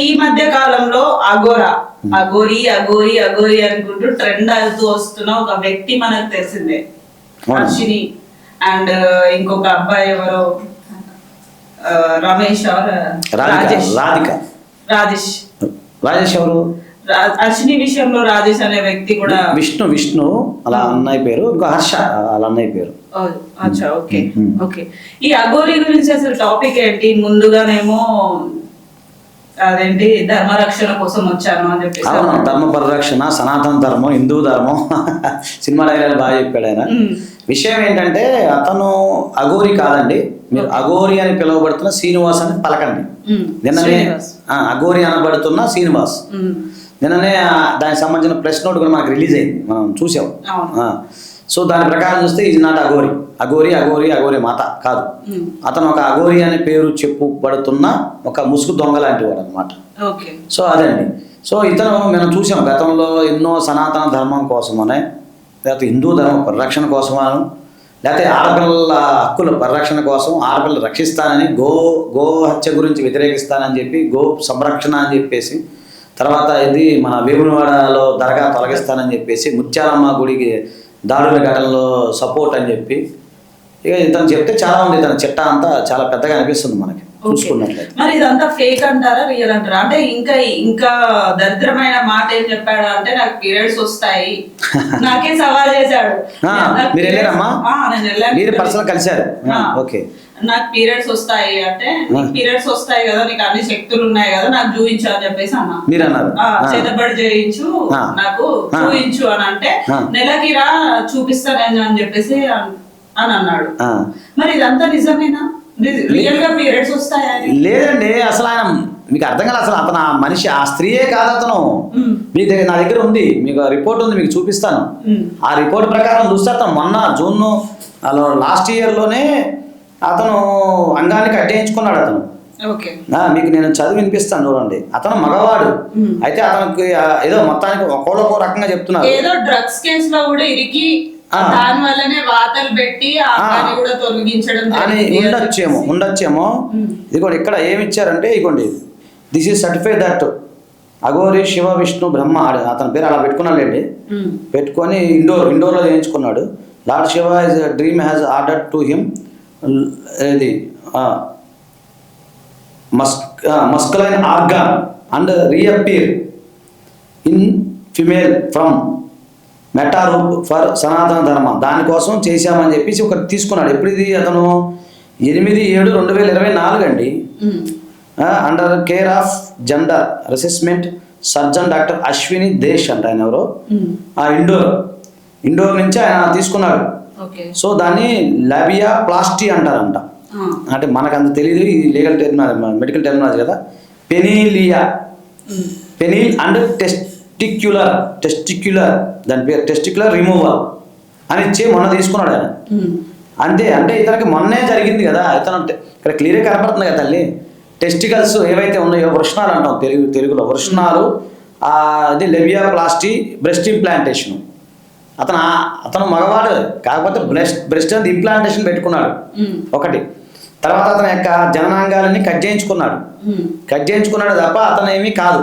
ఈ మధ్య కాలంలో అగోరా. అగోరి అగోరి అగోరి అనుకుంటూ ట్రెండ్ అవుతూ వస్తున్న ఒక వ్యక్తి మనకు తెలిసిందే. హర్షిని అండ్ ఇంకొక అబ్బాయి ఎవరో ఆ, రమేష్ రాధిక రాజేష్. రాధిక. రాజేష్. రాజేష్ ఎవరు? హర్షిని విషయంలో రాజేష్ అనే వ్యక్తి కూడా విష్ణు విష్ణు అలా అన్నయ్య పేరు ఇంకో హర్ష వాళ్ళ అన్నయ్య పేరు. ఓకే. ఓకే. ఈ అఘోరి గురించి అసలు టాపిక్ ఏంటి? ముందుగానేమో అదేంటి ధర్మరక్షణ కోసం వచ్చాను అని చెప్పేసి. ధర్మ పరిరక్షణ సనాతన ధర్మం హిందూ ధర్మం సినిమా డైలాగ్ బాగా చెప్పాడు ఆయన. విషయం ఏంటంటే అతను అఘోరి కాదండి. మీరు అఘోరి అని పిలువబడుతున్న శ్రీనివాస్ అని పలకండి. నిన్ననే అఘోరి అనబడుతున్న శ్రీనివాస్. నిన్ననే దానికి సంబంధించిన ప్రెస్ నోట్ కూడా మనకు రిలీజ్ అయింది. మనం చూసాం. సో దాని ప్రకారం చూస్తే ఇది నాట్ అఘోరి. అఘోరి అఘోరి అఘోరి మాత కాదు. మ్మ్. అతను ఒక అఘోరి అనే పేరు చెప్పుబడుతున్న ఒక ముసుగు దొంగ లాంటి వాడు అనమాట సో అదండి సో ఇతను మనం చూసాం గతంలో ఎన్నో సనాతన ధర్మం కోసమనే లేకపోతే హిందూ ధర్మ పరిరక్షణ కోసమను లేకపోతే ఆడపిల్లల హక్కుల పరిరక్షణ కోసం ఆడపిల్లలు రక్షిస్తానని గో గో హత్య గురించి వ్యతిరేకిస్తానని చెప్పి గో సంరక్షణ అని చెప్పేసి తర్వాత ఇది మన వేములవాడలో దర్గా తొలగిస్తానని చెప్పేసి ముత్యాలమ్మ గుడికి దాడుల ఘటనలో సపోర్ట్ అని చెప్పి. ఇక ఇతను చెప్తే చాలా ఉంది చిట్టా అంతా చాలా పెద్దగా అనిపిస్తుంది మనకి. చూసుకున్నట్లయితే మరి ఇదంతా ఫేక్ అంటారా రియల్ అంటారా అంటే ఇంకా ఇంకా దరిద్రమైన మాట ఏం చెప్పాడు అంటే నాకు పీరియడ్స్ వస్తాయి నాకే సవాల్ చేశాడు మీరు వెళ్ళారమ్మా? మీరు పర్సనల్ కలిశారు. ఓకే నాకు పీరియడ్స్ వస్తాయి అంటే. పీరియడ్స్ వస్తాయి కదా నీకు అన్ని శక్తులు ఉన్నాయి కదా నాకు చూపించు అని చెప్పేసి అన్నా మీరు అన్నారు. చేతబడి చేయించు. నాకు. చూపించు అని అంటే. నెలకి రా చూపిస్తాను అని చెప్పేసి అన్- అని అన్నాడు. మరి ఇదంతా నిజమేనా లేదండి అసలు ఆయన మీకు అర్థం కాదు అసలు అతను ఆ మనిషి ఆ స్త్రీయే కాదు అతను. మీ దగ్గర నా దగ్గర ఉంది మీకు రిపోర్ట్ ఉంది మీకు చూపిస్తాను. ఆ రిపోర్ట్ ప్రకారం చూస్తే అతను మొన్న జూన్ లాస్ట్ ఇయర్లోనే అతను అంగాన్ని కట్టేయించుకున్నాడు అతను. మీకు నేను చదివి వినిపిస్తాను చూడండి. అతను మగవాడు. అయితే అతనికి ఏదో మొత్తానికి ఒక్కోళ్ళొక్కో రకంగా చెప్తున్నారు. ఏదో డ్రగ్స్ కేసులో కూడా ఇరికి. దాని వల్లనే వాతలు పెట్టి కూడా తొలగించడం అని ఉండొచ్చేమో. ఉండొచ్చేమో. ఇదిగోండి ఇక్కడ ఏమి ఇచ్చారంటే ఇదిగోండి this is certified that Aghori Shiva Vishnu Brahma ఆడ- అతని పేరు అలా పెట్టుకున్నాడండి పెట్టుకొని ఇండోర్ ఇండోర్లో చేయించుకున్నాడు. Lord Shiva is dream has order to him ఇది Musk masculine organ and reappear in female from మెటారూప్ for Sanatana Dharma. దానికోసం చేశామని చెప్పేసి ఒకటి తీసుకున్నాడు. ఎప్పుడు ఇది అతను? ఎనిమిది ఏడు రెండు వేల ఇరవై నాలుగు అండి. Under care of gender assessment surgeon doctor Ashwini Desh అంట ఆయన ఎవరో? ఆ ఇండోర్. ఇండోర్ నుంచి ఆయన తీసుకున్నాడు. సో దాన్ని లాబియా ప్లాస్టీ అంటారంట. అంటే మనకు అంత తెలియదు ఇది లీగల్ టెర్మినాలజీ మెడికల్ టెర్మినాలజీ కదా. పెనీలియా. పెనిల్ అండ్ టెస్టిక్యులర్ టెస్టిక్యులర్ దాని పేరు టెస్టిక్యులర్ రిమూవల్ అని ఇచ్చి మొన్న తీసుకున్నాడు ఆయన. అంతే అంటే ఇతనికి మొన్నే జరిగింది కదా ఇతను అంటే ఇక్కడ క్లియర్గా కనపడుతుంది కదా తల్లి. టెస్టికల్స్ ఏవైతే ఉన్నాయో వృషణాలు అంటాం తెలుగు తెలుగులో. వృషణాలు అది లెవియా ప్లాస్టీ బ్రెస్ట్ ఇంప్లాంటేషన్ అతను అతను మగవాడు కాకపోతే బ్రెస్ట్ బ్రెస్ట్ అనేది ఇంప్లాంటేషన్ పెట్టుకున్నాడు. ఒకటి. తర్వాత అతని యొక్క జననాంగాలన్నీ కట్ చేయించుకున్నాడు. కట్ చేయించుకున్నాడు తప్ప అతను ఏమీ కాదు.